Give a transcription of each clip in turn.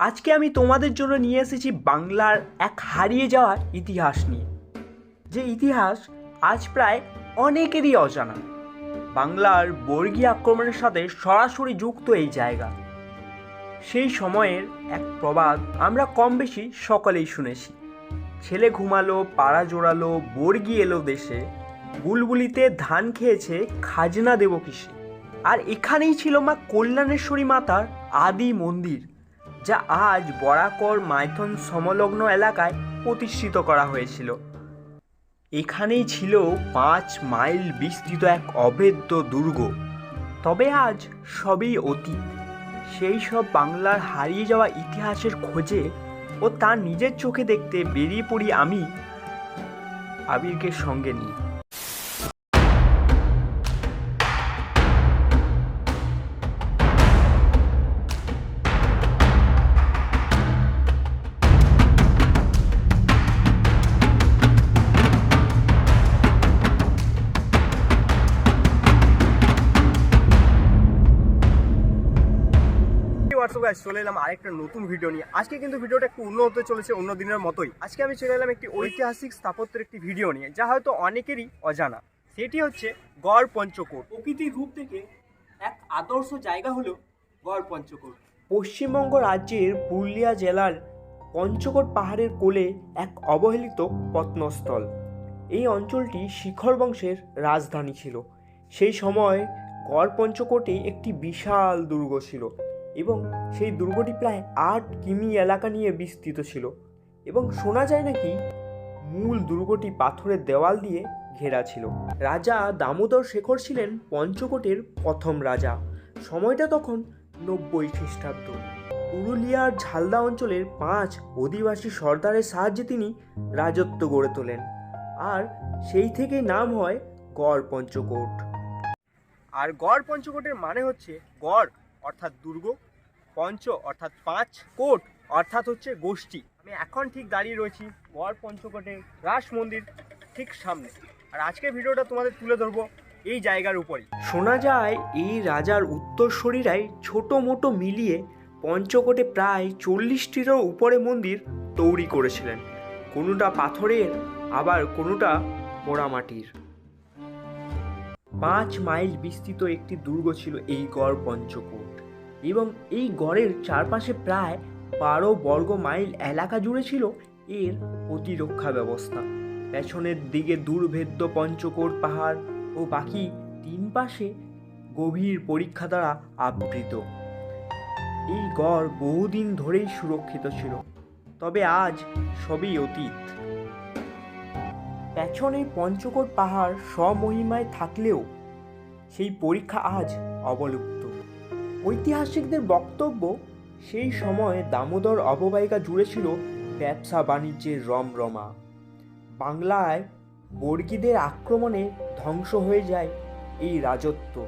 আজকে আমি তোমাদের জন্য নিয়ে এসেছি বাংলার এক হারিয়ে যাওয়া ইতিহাস নিয়ে। যে ইতিহাস আজ প্রায় অনেকেরই অজানা। বাংলার বর্গী আক্রমণের সাথে সরাসরি যুক্ত এই জায়গা। সেই সময়ের এক প্রবাদ আমরা কম বেশি সকলেই শুনেছি। ছেলে ঘুমালো, পাড়া জোড়ালো, বর্গি এলো দেশে। বুলবুলিতে ধান খেয়েছে খাজনা দেব কিসে আর এখানেই ছিল মা কল্যাণেশ্বরী মাতার আদি মন্দির। যা আজ বরাকর মাইথন সমলগ্ন এলাকায় প্রতিষ্ঠিত করা হয়েছিল। এখানেই ছিল পাঁচ মাইল বিস্তৃত এক অভেদ্য দুর্গ। তবে আজ সবই অতীত। সেই সব বাংলার হারিয়ে যাওয়া ইতিহাসের খোঁজে ও তার নিজের চোখে দেখতে বেরিয়ে পড়ি আমি আবিরকে সঙ্গে নিয়ে। হোয়াটসঅ্যাপ গাইস চলে এলাম আরেকটা নতুন ভিডিও নিয়ে। আজকে কিন্তু ভিডিওটা একটু অন্য হতে চলেছে অন্য দিনের মতোই। আজকে আমি চলে এলাম একটি ঐতিহাসিক স্থাপত্যের একটি ভিডিও নিয়ে যা হয়তো অনেকেরই অজানা। সেটি হচ্ছে গড় পঞ্চকোট। প্রকৃতির রূপ থেকে এক আদর্শ জায়গা হলো গড় পঞ্চকোট। পশ্চিমবঙ্গ রাজ্যের পুরুলিয়া জেলার পঞ্চকোট পাহাড়ের কোলে এক অবহেলিত প্রত্নস্থল এই অঞ্চলটি শিখর বংশের রাজধানী ছিল। সেই সময় গড় পঞ্চকোটে একটি বিশাল দুর্গ ছিল। এবং সেই দুর্গটি প্রায় আট কিমি এলাকা নিয়ে বিস্তৃত ছিল। এবং শোনা যায় নাকি মূল দুর্গটি পাথরের দেওয়াল দিয়ে ঘেরা ছিল। রাজা দামোদর শেখর ছিলেন পঞ্চকোটের প্রথম রাজা। সময়টা তখন নব্বই খ্রিস্টাব্দ। পুরুলিয়ার ঝালদা অঞ্চলের পাঁচ অধিবাসী সর্দারের সাহায্যে তিনি রাজত্ব গড়ে তোলেন। আর সেই থেকেই নাম হয় গড় পঞ্চকোট। আর গড় পঞ্চকোটের মানে হচ্ছে গড়। অর্থাৎ দুর্গ, পঞ্চ অর্থাৎ পাঁচ কোট, অর্থাৎ হচ্ছে গোষ্ঠী। আমি এখন ঠিক দাঁড়িয়ে রয়েছি গড় পঞ্চকোটে রাস মন্দির ঠিক সামনে। আর আজকের ভিডিওটা তোমাদের তুলে ধরবো এই জায়গার উপরেই। শোনা যায় এই রাজার উত্তরসূরিরাই ছোট মোটো মিলিয়ে পঞ্চকোটে প্রায় চল্লিশটিরও উপরে মন্দির তৈরি করেছিলেন। কোনোটা পাথরের, আবার কোনোটা পোড়ামাটির। পাঁচ মাইল বিস্তৃত একটি দুর্গ ছিল এই গড় পঞ্চকোট। এবং এই গড়ের চারপাশে প্রায় বারো বর্গ মাইল এলাকা জুড়ে ছিল এর প্রতিরক্ষা ব্যবস্থা। পেছনের দিকে দুর্ভেদ্য পঞ্চকোট পাহাড় ও বাকি তিন পাশে গভীর পরীক্ষা দ্বারা আবৃত। এই গড় বহুদিন ধরেই সুরক্ষিত ছিল। তবে আজ সবই অতীত। পেছনে পঞ্চকোট পাহাড় স্বমহিমায় থাকলেও সেই পরীক্ষা আজ অবলুপ্ত। ঐতিহাসিকদের বক্তব্য, সেই সময় দামোদর অববাহিকা জুড়ে ছিল ব্যবসা বাণিজ্যের রমরমা। বাংলায় বর্গীদের আক্রমণে ধ্বংস হয়ে যায় এই রাজত্ব।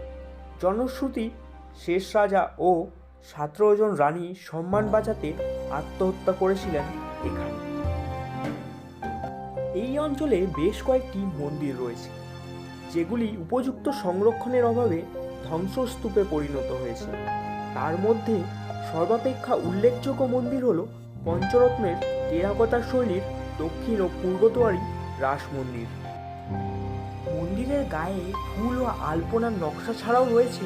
জনশ্রুতি, শেষ রাজা ও সতেরো জন রানী সম্মান বাঁচাতে আত্মহত্যা করেছিলেন এখানে। অঞ্চলে বেশ কয়েকটি মন্দির রয়েছে, যেগুলি উপযুক্ত সংরক্ষণের অভাবে ধ্বংসস্তূপে পরিণত হয়েছে। তার মধ্যে সর্বাপেক্ষা উল্লেখযোগ্য মন্দির হল পঞ্চরত্নের টেরাকোটা শৈলীর দক্ষিণ ও পূর্বদুয়ারি রাস মন্দির মন্দিরের গায়ে ফুল ও আলপনার নকশা ছাড়াও রয়েছে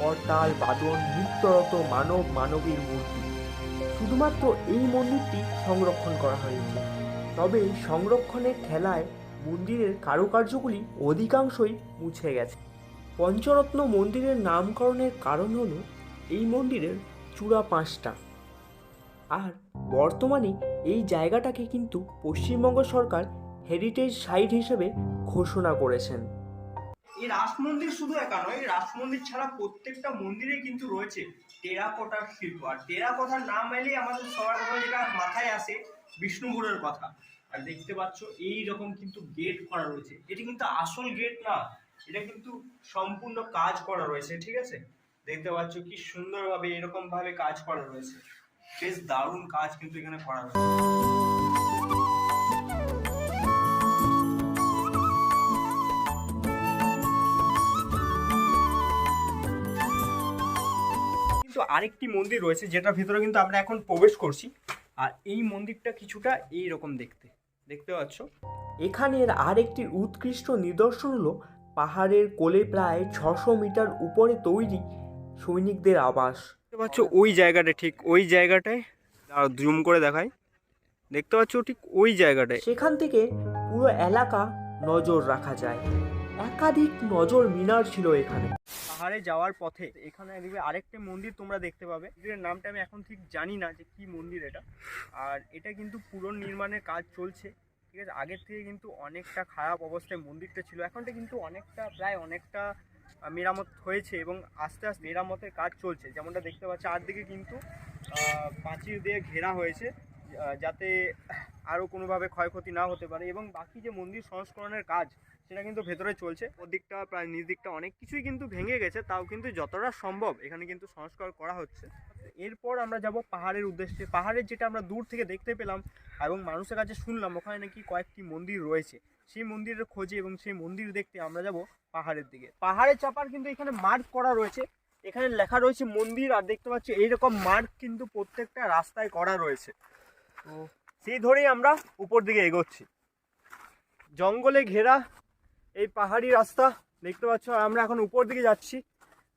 করতাল, বাদন, নৃত্যরত মানব মানবীর মূর্তি। শুধুমাত্র এই মন্দিরটি সংরক্ষণ করা হয়েছে। তবে সংরক্ষণের খেলায় মন্দিরের কারুকার্যগুলি অধিকাংশই মুছে গেছে। পঞ্চরত্ন মন্দিরের নামকরণের কারণ হল, এই মন্দিরের চূড়া পাঁচটা। আর বর্তমানে এই জায়গাটাকে কিন্তু পশ্চিমবঙ্গ সরকার হেরিটেজ সাইট হিসেবে ঘোষণা করেছেন। এই রাস মন্দির শুধু একা নয় রাস মন্দির ছাড়া প্রত্যেকটা মন্দিরে কিন্তু রয়েছে টেরাকোটার শিল্প। আর টেরাকোটার নাম এলেই আমাদের সবার যেটা মাথায় আসে বিষ্ণুপুরের কথা। আর দেখতে পাচ্ছ এই রকম কিন্তু গেট করা রয়েছে। এটি কিন্তু আসল গেট না, এটা কিন্তু সম্পূর্ণ কাজ করা রয়েছে, ঠিক আছে? দেখতে পাচ্ছ কি সুন্দরভাবে এরকম ভাবে কাজ করা রয়েছে। বেশ দারুণ কাজ কিন্তু এখানে করা রয়েছে। আরেকটি মন্দির রয়েছে, যেটার ভিতরে কিন্তু আমরা এখন প্রবেশ করছি। আর এই মন্দিরটা কিছুটা এই রকম দেখতে। দেখতে পাচ্ছ? এখানের আরেকটি উৎকৃষ্ট নিদর্শন হলো পাহাড়ের কোলে প্রায় ছশো মিটার উপরে তৈরি সৈনিকদের আবাস। দেখতে পাচ্ছ ওই জায়গাটা ঠিক ওই জায়গাটায় জুম করে দেখাই। দেখতে পাচ্ছ ঠিক ওই জায়গাটায়। সেখান থেকে পুরো এলাকা নজর রাখা যায়। একাধিক নজর মিনার ছিল এখানে। পাহাড়ে যাওয়ার পথে এখানে দেখবে আরেকটা মন্দির তোমরা দেখতে পাবে। মন্দিরের নামটা আমি এখন ঠিক জানি না যে কি মন্দির এটা। আর এটা কিন্তু পুনর্নির্মাণের কাজ চলছে। ঠিক আছে, আগের থেকে কিন্তু অনেকটা খারাপ অবস্থায় মন্দিরটা ছিল। এখনটা কিন্তু অনেকটা, প্রায় অনেকটা মেরামত হয়েছে এবং আস্তে আস্তে মেরামতের কাজ চলছে। যেমনটা দেখতে পাচ্ছি, চারদিকে কিন্তু প্রাচীর দিয়ে ঘেরা হয়েছে যাতে আরও কোনোভাবে ক্ষয়ক্ষতি না হতে পারে এবং বাকি যে মন্দির সংস্করণের কাজ সেটা কিন্তু ভেতরে চলছে। ওদিকটা প্রায় নিচ দিকটা অনেক কিছুই কিন্তু ভেঙে গেছে, তাও কিন্তু যতটা সম্ভব এখানে কিন্তু সংস্কার করা হচ্ছে। এরপর আমরা যাব পাহাড়ের উদ্দেশ্যে। পাহাড়ের যেটা আমরা দূর থেকে দেখতে পেলাম এবং মানুষের কাছে শুনলাম, ওখানে নাকি কয়েকটি মন্দির রয়েছে। সেই মন্দিরের খোঁজে এবং সেই মন্দির দেখতে আমরা যাব পাহাড়ের দিকে। পাহাড়ে চাপার কিন্তু এখানে মার্ক করা রয়েছে। এখানে লেখা রয়েছে মন্দির আর দেখতে পাচ্ছি এইরকম মার্ক কিন্তু প্রত্যেকটা রাস্তায় করা রয়েছে। তো সেই ধরেই আমরা উপর দিকে এগোচ্ছি। জঙ্গলে ঘেরা এই পাহাড়ি রাস্তা, দেখতে পাচ্ছ? আমরা এখন উপর দিকে যাচ্ছি।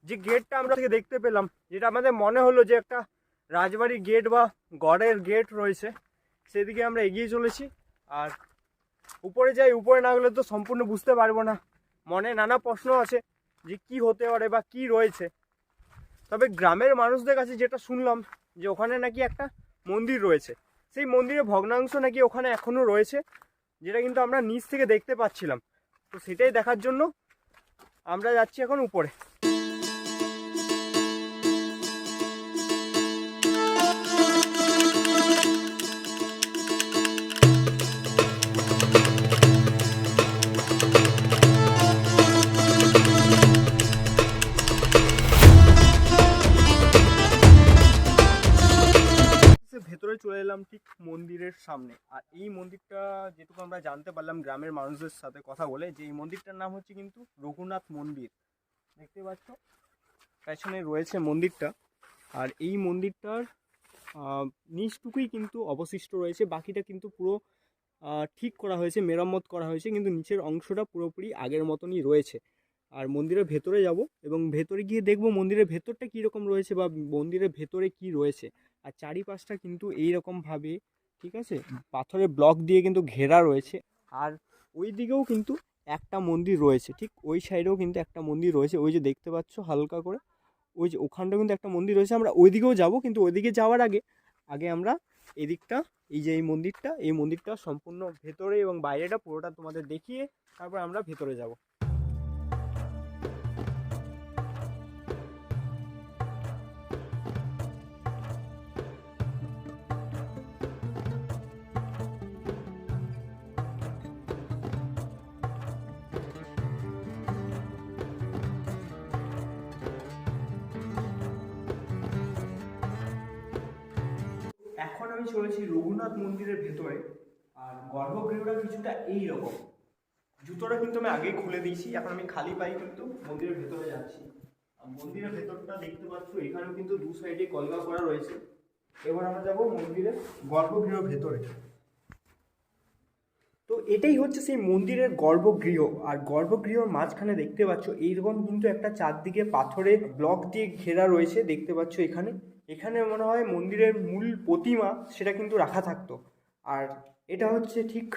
যে গেটটা আমরা থেকে দেখতে পেলাম, যেটা আমাদের মনে হলো যে একটা রাজবাড়ির গেট বা গড়ের গেট রয়েছে, সেদিকে আমরা এগিয়ে চলেছি। আর উপরে যাই, উপরে না গেলে তো সম্পূর্ণ বুঝতে পারব না। মনে নানা প্রশ্ন আছে যে কি হতে পারে বা কি রয়েছে। তবে গ্রামের মানুষদের কাছে যেটা শুনলাম, যে ওখানে নাকি একটা মন্দির রয়েছে। সেই মন্দিরের ভগ্নাংশ নাকি ওখানে এখনও রয়েছে, যেটা কিন্তু আমরা নিচ থেকে দেখতে পাচ্ছিলাম। তো সেটাই দেখার জন্য। আমরা যাচ্ছি এখন উপরে। চলে এলাম ঠিক মন্দিরের সামনে। আর এই মন্দিরটা যেটুকু আমরা জানতে পারলাম গ্রামের মানুষদের সাথে কথা বলে, যে এই মন্দিরটার নাম হচ্ছে কিন্তু রঘুনাথ মন্দির। দেখতে পাচ্ছ? পেছনে রয়েছে মন্দিরটা। আর এই মন্দিরটার নিচটুকুই কিন্তু অবশিষ্ট রয়েছে। বাকিটা কিন্তু পুরো ঠিক করা হয়েছে, মেরামত করা হয়েছে, কিন্তু নিচের অংশটা পুরোপুরি আগের মতনই রয়েছে। আর মন্দিরের ভেতরে যাব এবং ভেতরে গিয়ে দেখব মন্দিরের ভেতরটা কীরকম রয়েছে বা মন্দিরের ভেতরে কি রয়েছে। আর চারিপাশটা কিন্তু এইরকমভাবে, ঠিক আছে? পাথরের ব্লক দিয়ে কিন্তু ঘেরা রয়েছে। আর ওই দিকেও কিন্তু একটা মন্দির রয়েছে, ঠিক? ওই সাইডেও কিন্তু একটা মন্দির রয়েছে। ওই যে দেখতে পাচ্ছ হালকা করে, ওই যে ওখানটাও কিন্তু একটা মন্দির রয়েছে। আমরা ওই দিকেও যাব, কিন্তু ওইদিকে যাওয়ার আগে আগে আমরা এদিকটা, এই যে এই মন্দিরটা এই মন্দিরটা সম্পূর্ণ ভেতরে এবং বাইরেটা পুরোটা তোমাদের দেখিয়ে তারপর আমরা ভেতরে যাব। এখন আমি চলেছি রঘুনাথ মন্দিরের ভেতরে, আর গর্ভগৃহটা কিছুটা এই রকম জুতোটা কিন্তু আমি আগেই খুলে দিয়েছি, এখন আমি খালি পাই কিন্তু মন্দিরের ভেতরে যাচ্ছি। মন্দিরের ভেতরটা দেখতে পাচ্ছ, এখানেও কিন্তু দু সাইডে কলগা করা রয়েছে। এবার আমরা যাব মন্দিরের গর্ভগৃহ ভেতরে। তো এটাই হচ্ছে সেই মন্দিরের গর্ভগৃহ, আর গর্ভগৃহর মাঝখানে দেখতে পাচ্ছ, এইরকম কিন্তু একটা চারদিকে পাথরের ব্লক দিয়ে ঘেরা রয়েছে, দেখতে পাচ্ছ এখানে। এখানে মনে হয় মন্দিরের মূল প্রতিমা সেটা কিন্তু রাখা থাকতো। আর এটা হচ্ছে ঠিক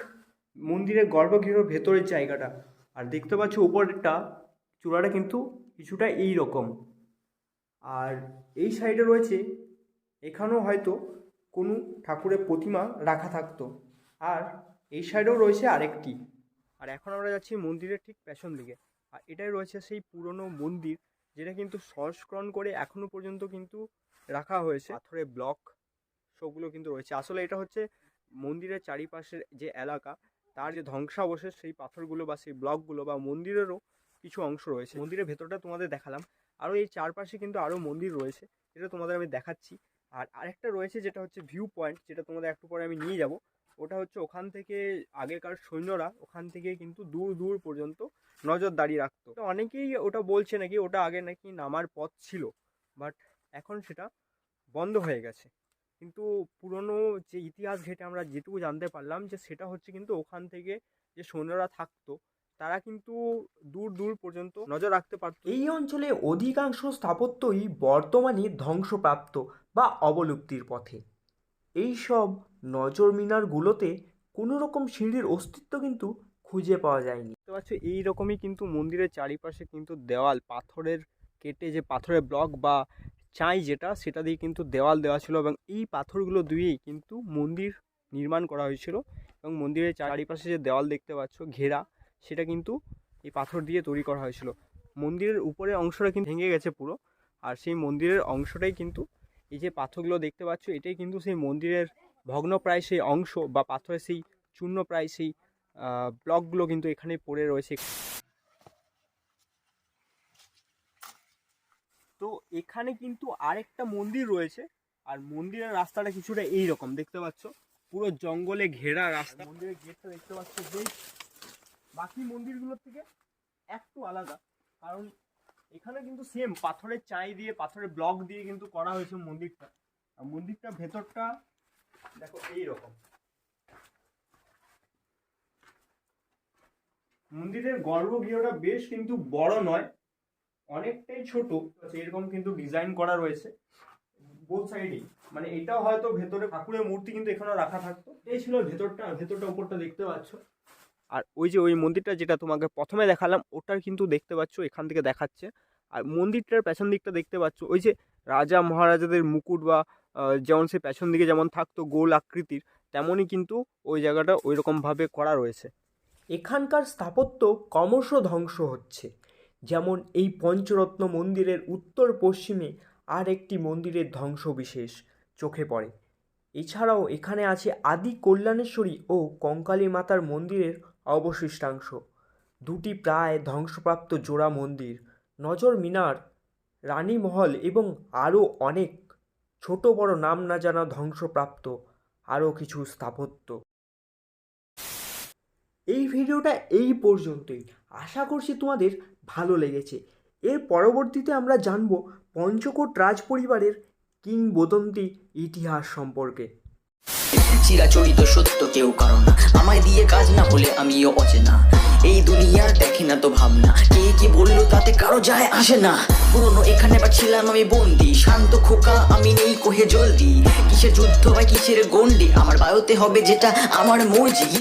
মন্দিরের গর্ভগৃহর ভেতরের জায়গাটা। আর দেখতে পাচ্ছ উপরেরটা, চূড়াটা কিন্তু কিছুটা এই রকম। আর এই সাইডে রয়েছে, এখানেও হয়তো কোনো ঠাকুরের প্রতিমা রাখা থাকতো। আর এই সাইডেও রয়েছে আরেকটি। আর এখন আমরা যাচ্ছি মন্দিরের ঠিক পেছন দিকে। আর এটাই রয়েছে সেই পুরনো মন্দির, যেটা কিন্তু সংস্করণ করে এখনও পর্যন্ত কিন্তু রাখা হয়েছে। পাথরের ব্লক সবগুলো কিন্তু রয়েছে। আসলে এটা হচ্ছে মন্দিরের চারিপাশের যে এলাকা তার যে ধ্বংসাবশেষ সেই পাথরগুলো বা সেই ব্লকগুলো বা মন্দিরেরও কিছু অংশ রয়েছে। মন্দিরের ভেতরটা তোমাদের দেখালাম। আরও এই চারপাশে কিন্তু আরও মন্দির রয়েছে যেটা তোমাদের আমি দেখাচ্ছি। আর আরেকটা রয়েছে যেটা হচ্ছে ভিউ পয়েন্ট যেটা তোমাদের একটু পরে আমি নিয়ে যাব। ওটা হচ্ছে ওখান থেকে আগেকার সৈন্যরা ওখান থেকে কিন্তু দূর দূর পর্যন্ত নজরদারি রাখতো। তো অনেকেই ওটা বলছে নাকি ওটা আগে নাকি নামার পথ ছিল। বাট এখন সেটা বন্ধ হয়ে গেছে। কিন্তু পুরনো যে ইতিহাস ঘেটে আমরা যেটুকু জানতে পারলাম যে সেটা হচ্ছে কিন্তু ওখান থেকে যে সৈন্যরা থাকতো তারা কিন্তু দূর দূর পর্যন্ত নজর রাখতে পারতো। এই অঞ্চলে অধিকাংশ স্থাপত্যই বর্তমানে ধ্বংসপ্রাপ্ত বা অবলুপ্তির পথে। এই সব নজর মিনারগুলোতে কোনো রকম সিঁড়ির অস্তিত্ব কিন্তু খুঁজে পাওয়া যায়নি। দেখতে পাচ্ছ এইরকমই কিন্তু মন্দিরের চারিপাশে কিন্তু দেওয়াল পাথরের কেটে যে পাথরের ব্লক বা চাই যেটা, সেটা দিয়ে কিন্তু দেওয়াল দেওয়া ছিল এবং এই পাথরগুলো দিয়েই কিন্তু মন্দির নির্মাণ করা হয়েছিল এবং মন্দিরের চারিপাশে যে দেওয়াল দেখতে পাচ্ছ, ঘেরা, সেটা কিন্তু এই পাথর দিয়ে তৈরি করা হয়েছিল। মন্দিরের উপরের অংশটা কিন্তু ভেঙে গেছে পুরো আর সেই মন্দিরের অংশটাই কিন্তু এই যে পাথরগুলো দেখতে পাচ্ছ, এটাই কিন্তু সেই মন্দিরের ভগ্নপ্রায় সেই অংশ বা পাথরের সেই চূর্ণপ্রায় সেই ব্লকগুলো কিন্তু এখানে পড়ে রয়েছে তো এখানে কিন্তু আরেকটা মন্দির রয়েছে। আর মন্দিরের রাস্তাটা কিছুটা এই রকম দেখতে পাচ্ছ? পুরো জঙ্গলে ঘেরা রাস্তা। মন্দিরের গেটটা দেখতে পাচ্ছ বেশ। বাকি মন্দিরগুলোর থেকে একটু আলাদা, কারণ এখানে কিন্তু সেম পাথরের চাই দিয়ে, পাথরের ব্লক দিয়ে কিন্তু করা হয়েছে মন্দিরটা। আর মন্দিরটা ভেতরটা দেখো এই রকম মন্দিরের গর্ভগৃহটা বেশ কিন্তু বড় নয় অনেকটাই ছোট এরকম কিন্তু ডিজাইন করা রয়েছে। বোথ সাইডেই মানে এটাও হয়তো ভেতরে ঠাকুরের মূর্তি কিন্তু এখানে রাখা থাকতো। এই ছিল ভেতরটা ভেতরটা উপরটা দেখতে পাচ্ছ। আর ওই যে ওই মন্দিরটা যেটা তোমাকে প্রথমে দেখালাম, ওটার কিন্তু দেখতে পাচ্ছ, এখান থেকে দেখাচ্ছে। আর মন্দিরটার পেছন দিকটা দেখতে পাচ্ছ, ওই যে রাজা মহারাজাদের মুকুট বা যেমন সে পেছন দিকে যেমন থাকতো গোল আকৃতির, তেমনই কিন্তু ওই জায়গাটা ওই রকমভাবে করা রয়েছে। এখানকার স্থাপত্য ক্রমশ ধ্বংস হচ্ছে। যেমন এই পঞ্চরত্ন মন্দিরের উত্তর পশ্চিমে আর একটি মন্দিরের ধ্বংসবিশেষ চোখে পড়ে। এছাড়াও এখানে আছে আদি কল্যাণেশ্বরী ও কঙ্কালী মাতার মন্দিরের অবশিষ্টাংশ। দুটি প্রায় ধ্বংসপ্রাপ্ত জোড়া মন্দির, নজর মিনার রানীমহল এবং আরও অনেক ছোট বড় নাম না জানা ধ্বংসপ্রাপ্ত আরও কিছু স্থাপত্য। এই ভিডিওটা এই পর্যন্তই। আশা করছি তোমাদের ভালো লেগেছে। এর পরবর্তীতে আমরা জানব পঞ্চকোট রাজ পরিবারের কিংবদন্তি ইতিহাস সম্পর্কে। চিরাচরিত সত্য কেউ কারও না। আমায় দিয়ে কাজ না হলে আমিও অচেনা। এই দুনিয়ার দেখে না তো ভাবনা। কে কি বলল তাতে কারও যায় আসে না। পুরনো এখানে বা ছিলাম আমি বন্দি। শান্ত খোকা, আমি নেই কোহে জলদি। কিসের যুদ্ধ বা কিসের গন্ডি আমার বায়ুতে হবে যেটা আমার মর্জি।